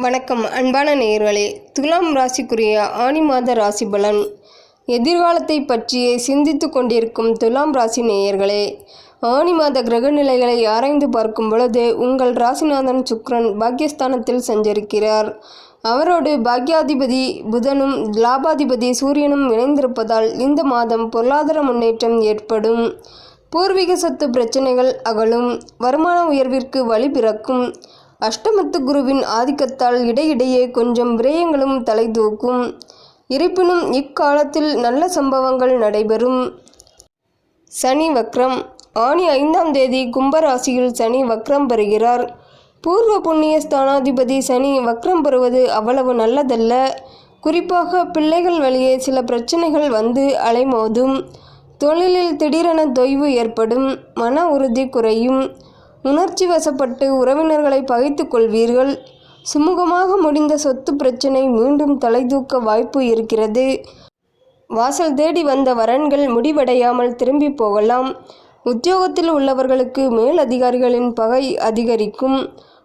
வணக்கம். அன்பான நேயர்களே துலாம் ராசிக்குரிய ஆனி மாத ராசி பலன். எதிர்காலத்தை பற்றியே சிந்தித்து கொண்டிருக்கும் துலாம் ராசி நேயர்களே ஆனி மாத கிரக நிலைகளை ஆராய்ந்து பார்க்கும் பொழுது உங்கள் ராசிநாதன் சுக்ரன் பாக்கியஸ்தானத்தில் சஞ்சரிக்கிறார். அவரோடு பாக்யாதிபதி புதனும் லாபாதிபதி சூரியனும் இணைந்திருப்பதால் இந்த மாதம் பொருளாதார முன்னேற்றம் ஏற்படும். பூர்வீக சொத்து பிரச்சனைகள் அகலும். வருமான உயர்விற்கு வழி பிறக்கும். அஷ்டமத்து குருவின் ஆதிக்கத்தால் இடையிடையே கொஞ்சம் விரயங்களும் தலை தூக்கும் இருப்பினும் இக்காலத்தில் நல்ல சம்பவங்கள் நடைபெறும். சனி வக்ரம். ஆணி ஐந்தாம் தேதி கும்பராசியில் சனி வக்ரம் பெறுகிறார். பூர்வ புண்ணிய ஸ்தானாதிபதி சனி வக்ரம் பெறுவது அவ்வளவு நல்லதல்ல. குறிப்பாக பிள்ளைகள் வழியே சில பிரச்சனைகள் வந்து அலைமோதும். தொழிலில் திடீரென தொய்வு ஏற்படும். மன உறுதி குறையும். உணர்ச்சி வசப்பட்டு உறவினர்களை பகைத்து கொள்வீர்கள். சுமூகமாக முடிந்த சொத்து பிரச்சனை மீண்டும் தலைதூக்க வாய்ப்பு இருக்கிறது. வாசல் தேடி வந்த வரன்கள் முடிவடையாமல் திரும்பி போகலாம். உத்தியோகத்தில் உள்ளவர்களுக்கு மேல் அதிகாரிகளின் பகை அதிகரிக்கும்.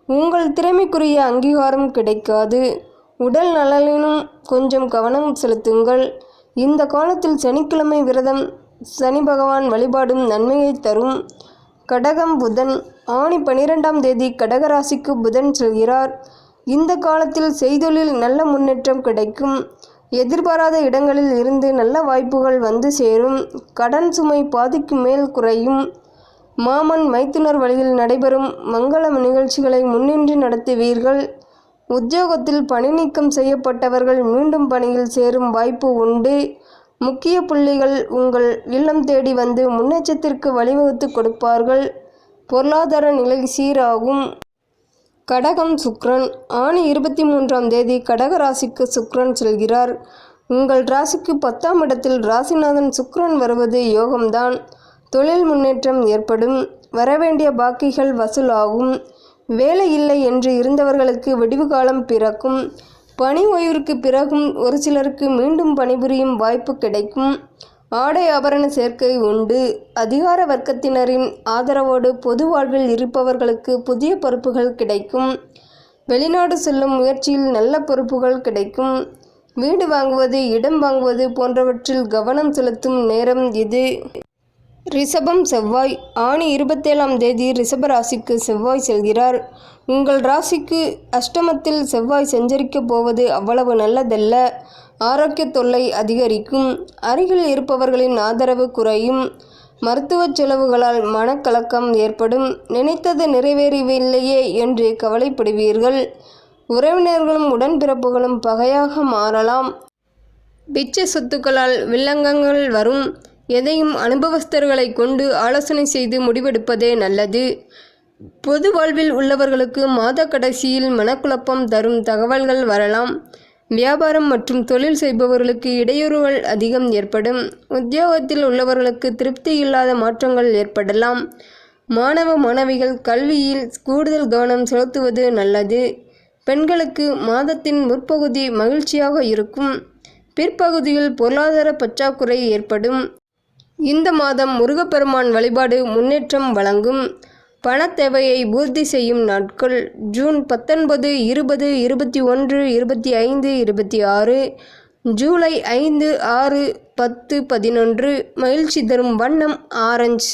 உங்கள் திறமைக்குரிய அங்கீகாரம் கிடைக்காது. உடல் நலனிலும் கொஞ்சம் கவனம் செலுத்துங்கள். இந்த காலத்தில் சனிக்கிழமை விரதம் சனி பகவான் வழிபாடும் நன்மையை தரும். கடகம் புதன் ஆணி பனிரெண்டாம் தேதி கடகராசிக்கு புதன் செல்கிறார். இந்த காலத்தில் செய்தொழில் நல்ல முன்னேற்றம் கிடைக்கும். எதிர்பாராத இடங்களில் இருந்து நல்ல வாய்ப்புகள் வந்து சேரும். கடன் சுமை பாதிக்கு மேல் குறையும். மாமன் மைத்துனர் வழியில் நடைபெறும் மங்கள நிகழ்ச்சிகளை முன்னின்று நடத்துவீர்கள். உத்தியோகத்தில் பணி நீக்கம் செய்யப்பட்டவர்கள் மீண்டும் பணியில் சேரும் வாய்ப்பு உண்டு. முக்கிய புள்ளிகள் உங்கள் இல்லம் தேடி வந்து முன்னேற்றத்திற்கு வழிவகுத்து கொடுப்பார்கள். பொருளாதார நிலை சீராகும். கடகம் சுக்ரன். ஆணி இருபத்தி மூன்றாம் தேதி கடக ராசிக்கு சுக்ரன் செல்கிறார். உங்கள் ராசிக்கு பத்தாம் இடத்தில் ராசிநாதன் சுக்ரன் வருவது யோகம்தான். தொழில் முன்னேற்றம் ஏற்படும். வரவேண்டிய பாக்கிகள் வசூலாகும். வேலை இல்லை என்று இருந்தவர்களுக்கு விடிவு காலம் பிறக்கும். பணி ஓய்விற்கு பிறகும் ஒரு சிலருக்கு மீண்டும் பணிபுரியும் வாய்ப்பு கிடைக்கும். ஆடை ஆபரண சேர்க்கை உண்டு. அதிகார வர்க்கத்தினரின் ஆதரவோடு பொது வாழ்வில் இருப்பவர்களுக்கு புதிய பொறுப்புகள் கிடைக்கும். வெளிநாடு செல்லும் முயற்சியில் நல்ல பொறுப்புகள் கிடைக்கும். வீடு வாங்குவது இடம் வாங்குவது போன்றவற்றில் கவனம் செலுத்தும் நேரம் இது. ரிஷபம் செவ்வாய். ஆணி இருபத்தேழாம் தேதி ரிஷப ராசிக்கு செவ்வாய் செல்கிறார். உங்கள் ராசிக்கு அஷ்டமத்தில் செவ்வாய் செஞ்சரிக்கப் போவது அவ்வளவு நல்லதல்ல. ஆரோக்கிய தொல்லை அதிகரிக்கும். அருகில் இருப்பவர்களின் ஆதரவு குறையும். மருத்துவ செலவுகளால் மனக்கலக்கம் ஏற்படும். நினைத்தது நிறைவேறவில்லையே என்று கவலைப்படுவீர்கள். உறவினர்களும் உடன்பிறப்புகளும் பகையாக மாறலாம். பிச்சை சொத்துக்களால் வில்லங்கங்கள் வரும். எதையும் அனுபவஸ்தர்களை கொண்டு ஆலோசனை செய்து முடிவெடுப்பதே நல்லது. பொது வாழ்வில் உள்ளவர்களுக்கு மாத கடைசியில் மனக்குழப்பம் தரும் தகவல்கள் வரலாம். வியாபாரம் மற்றும் தொழில் செய்பவர்களுக்கு இடையூறுகள் அதிகம் ஏற்படும். உத்தியோகத்தில் உள்ளவர்களுக்கு திருப்தி இல்லாத மாற்றங்கள் ஏற்படலாம். மாணவ மாணவிகள் கல்வியில் கூடுதல் கவனம் செலுத்துவது நல்லது. பெண்களுக்கு மாதத்தின் முற்பகுதி மகிழ்ச்சியாக இருக்கும். பிற்பகுதியில் பொருளாதார பற்றாக்குறை ஏற்படும். இந்த மாதம் முருகப்பெருமான் வழிபாடு முன்னேற்றம் வழங்கும். பணத் தேவையை பூர்த்தி செய்யும் நாட்கள் ஜூன் பத்தொன்பது இருபது இருபத்தி ஒன்று இருபத்தி ஐந்து இருபத்தி ஆறு ஜூலை ஐந்து ஆறு பத்து பதினொன்று. மகிழ்ச்சி தரும் வண்ணம் ஆரஞ்சு.